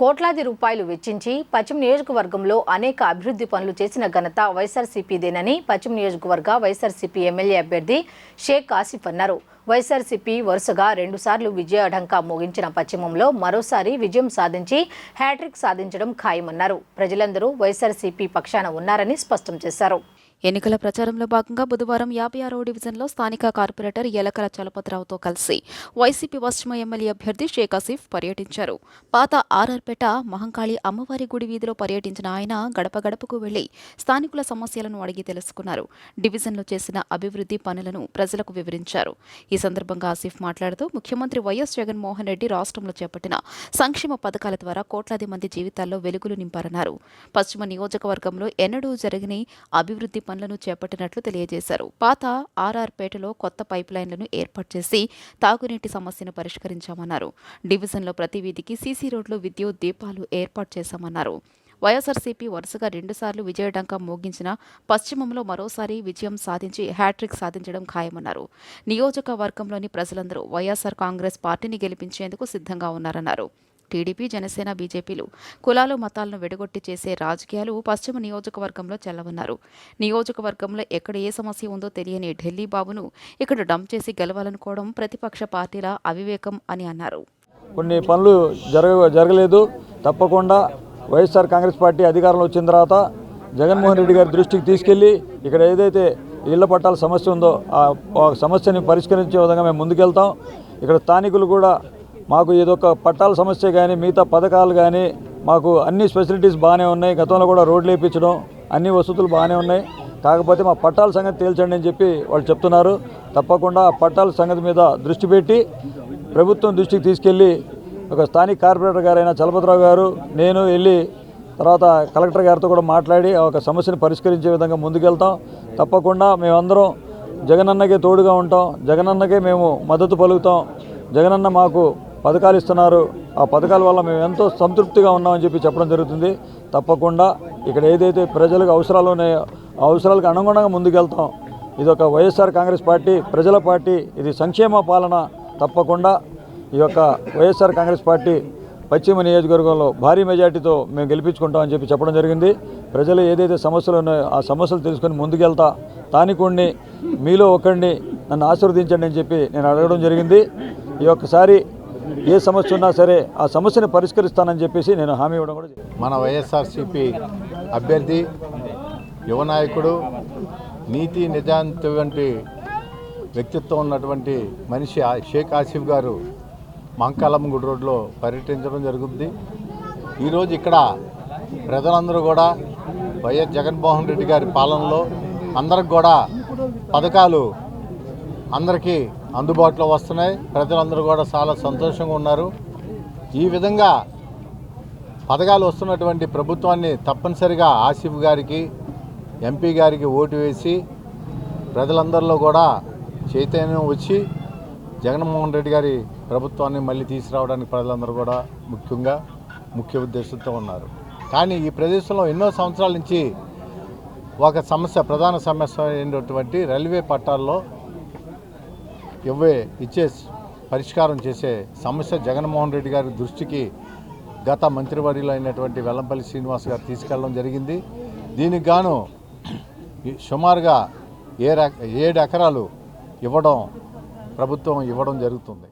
కోట్లాది రూపాయలు వెచ్చించి పశ్చిమ నియోజకవర్గంలో అనేక అభివృద్ధి పనులు చేసిన ఘనత వైఎస్ఆర్సీపీదేనని పశ్చిమ నియోజకవర్గ వైఎస్ఆర్సీపీ ఎమ్మెల్యే అభ్యర్థి షేక్ ఆసిఫ్ అన్నారు. వైఎస్ఆర్సీపీ వరుసగా రెండుసార్లు విజయ అడంకా మోగించిన పశ్చిమంలో మరోసారి విజయం సాధించి హ్యాట్రిక్ సాధించడం ఖాయమన్నారు. ప్రజలందరూ వైఎస్ఆర్సీపీ పక్షాన ఉన్నారని స్పష్టం చేశారు. ఎన్నికల ప్రచారంలో భాగంగా బుధవారం యాభై ఆరవ డివిజన్లో స్థానిక కార్పొరేటర్ ఎలకల చలపతిరావుతో కలిసి వైసీపీ పశ్చిమ ఎమ్మెల్యే అభ్యర్థి షేక్ ఆసిఫ్ పర్యటించారు. పాత ఆర్ఆర్పేట మహంకాళి అమ్మవారి గుడి వీధిలో పర్యటించిన ఆయన గడప గడపకు వెళ్ళి స్థానికుల సమస్యలను అడిగి తెలుసుకున్నారు. డివిజన్లో చేసిన అభివృద్ధి పనులను ప్రజలకు వివరించారు. ఈ సందర్భంగా ఆసిఫ్ మాట్లాడుతూ ముఖ్యమంత్రి వైఎస్ జగన్మోహన్ రెడ్డి రాష్ట్రంలో చేపట్టిన సంక్షేమ పథకాల ద్వారా కోట్లాది మంది జీవితాల్లో వెలుగులు నింపారన్నారు. పశ్చిమ నియోజకవర్గంలో ఎన్నడూ జరగని అభివృద్ధి పనులను చేపట్టినట్లు తెలియజేశారు. పాత ఆర్ఆర్పేటలో కొత్త పైప్ లైన్లను ఏర్పాటు చేసి తాగునీటి సమస్యను పరిష్కరించామన్నారు. డివిజన్లో ప్రతి వీధికి సీసీ రోడ్లు విద్యుత్ దీపాలు ఏర్పాటు చేశామన్నారు. వైఎస్ఆర్సీపీ వరుసగా రెండుసార్లు విజయడంక మోగించిన పశ్చిమంలో మరోసారి విజయం సాధించి హ్యాట్రిక్ సాధించడం ఖాయమన్నారు. నియోజకవర్గంలోని ప్రజలందరూ వైఎస్ఆర్ కాంగ్రెస్ పార్టీని గెలిపించేందుకు సిద్ధంగా ఉన్నారన్నారు. టీడీపీ జనసేన బీజేపీలు కులాలు మతాలను విడగొట్టి చేసే రాజకీయాలు పశ్చిమ నియోజకవర్గంలో చెల్లవన్నారు నియోజకవర్గంలో ఎక్కడ ఏ సమస్య ఉందో తెలియని ఢిల్లీ బాబును ఇక్కడ డంప్ చేసి గెలవాలనుకోవడం ప్రతిపక్ష పార్టీల అవివేకం అని అన్నారు. కొన్ని పనులు జరగ జరగలేదు. తప్పకుండా వైఎస్ఆర్ కాంగ్రెస్ పార్టీ అధికారంలో వచ్చిన తర్వాత జగన్మోహన్ రెడ్డి గారి దృష్టికి తీసుకెళ్ళి ఇక్కడ ఏదైతే ఇళ్ళ పట్టాల సమస్య ఉందో ఆ ఆ సమస్యని పరిష్కరించే విధంగా మేము ముందుకెళ్తాం. ఇక్కడ స్థానికులు కూడా మాకు ఇదొక పట్టాల సమస్య కానీ మిగతా పథకాలు కానీ మాకు అన్ని ఫెసిలిటీస్ బాగానే ఉన్నాయి. గతంలో కూడా రోడ్లు వేయించడం అన్ని వసతులు బాగానే ఉన్నాయి. కాకపోతే మా పట్టాల సంగతి తేల్చండి అని చెప్పి వాళ్ళు చెప్తున్నారు. తప్పకుండా ఆ పట్టాల సంగతి మీద దృష్టి పెట్టి ప్రభుత్వం దృష్టికి తీసుకెళ్ళి ఒక స్థానిక కార్పొరేటర్ గారైన చలపతిరావు గారు నేను వెళ్ళి తర్వాత కలెక్టర్ గారితో కూడా మాట్లాడి ఆ ఒక సమస్యను పరిష్కరించే విధంగా ముందుకెళ్తాం. తప్పకుండా మేమందరం జగనన్నకే తోడుగా ఉంటాం. జగనన్నకే మేము మద్దతు పలుకుతాం. జగనన్న మాకు పథకాలు ఇస్తున్నారు. ఆ పథకాల వల్ల మేము ఎంతో సంతృప్తిగా ఉన్నామని చెప్పి చెప్పడం జరుగుతుంది. తప్పకుండా ఇక్కడ ఏదైతే ప్రజలకు అవసరాలు ఉన్నాయో ఆ అవసరాలకు అనుగుణంగా ముందుకెళ్తాం. ఇది ఒక వైఎస్ఆర్ కాంగ్రెస్ పార్టీ ప్రజల పార్టీ ఇది సంక్షేమ పాలన తప్పకుండా. ఈ యొక్క వైఎస్ఆర్ కాంగ్రెస్ పార్టీ పశ్చిమ నియోజకవర్గంలో భారీ మెజార్టీతో మేము గెలిపించుకుంటామని చెప్పి చెప్పడం జరిగింది. ప్రజలు ఏదైతే సమస్యలు ఉన్నాయో ఆ సమస్యలు తెలుసుకొని ముందుకెళ్తా. తానికుణ్ణి మీలో ఒకరిని నన్ను ఆశీర్వదించండి అని చెప్పి నేను అడగడం జరిగింది. ఈ ఒక్కసారి ఏ సమస్య ఉన్నా సరే ఆ సమస్యను పరిష్కరిస్తానని చెప్పేసి నేను హామీ ఇవ్వడం కూడా మన వైఎస్ఆర్సిపి అభ్యర్థి యువ నాయకుడు నీతి నిజాంతి వంటి వ్యక్తిత్వం ఉన్నటువంటి మనిషి షేక్ ఆసిఫ్ గారు మంకాలమ్మగుడి రోడ్లో పర్యటించడం జరుగుతుంది ఈరోజు ఇక్కడ ప్రజలందరూ కూడా వైఎస్ జగన్మోహన్ రెడ్డి గారి పాలనలో అందరికి కూడా పథకాలు అందరికీ అందుబాటులో వస్తున్నాయి. ప్రజలందరూ కూడా చాలా సంతోషంగా ఉన్నారు. ఈ విధంగా పథకాలు వస్తున్నటువంటి ప్రభుత్వాన్ని తప్పనిసరిగా ఆసిఫ్ గారికి ఎంపీ గారికి ఓటు వేసి ప్రజలందరిలో కూడా చైతన్యం వచ్చి జగన్మోహన్ రెడ్డి గారి ప్రభుత్వాన్ని మళ్ళీ తీసుకురావడానికి ప్రజలందరూ కూడా ముఖ్యంగా ముఖ్య ఉద్దేశంతో ఉన్నారు. కానీ ఈ ప్రదేశంలో ఎన్నో సంవత్సరాల నుంచి ఒక సమస్య ప్రధాన సమస్య అయినటువంటి రైల్వే పట్టాల్లో ఇవ్వే ఇచ్చే పరిష్కారం చేసే సమస్య జగన్మోహన్ రెడ్డి గారి దృష్టికి గత మంత్రివర్యులు అయినటువంటి వెల్లంపల్లి శ్రీనివాస్ గారు తీసుకెళ్ళడం జరిగింది. దీనికి గాను సుమారుగా ఏ ఏడు ఎకరాలు ఇవ్వడం ప్రభుత్వం ఇవ్వడం జరుగుతుంది.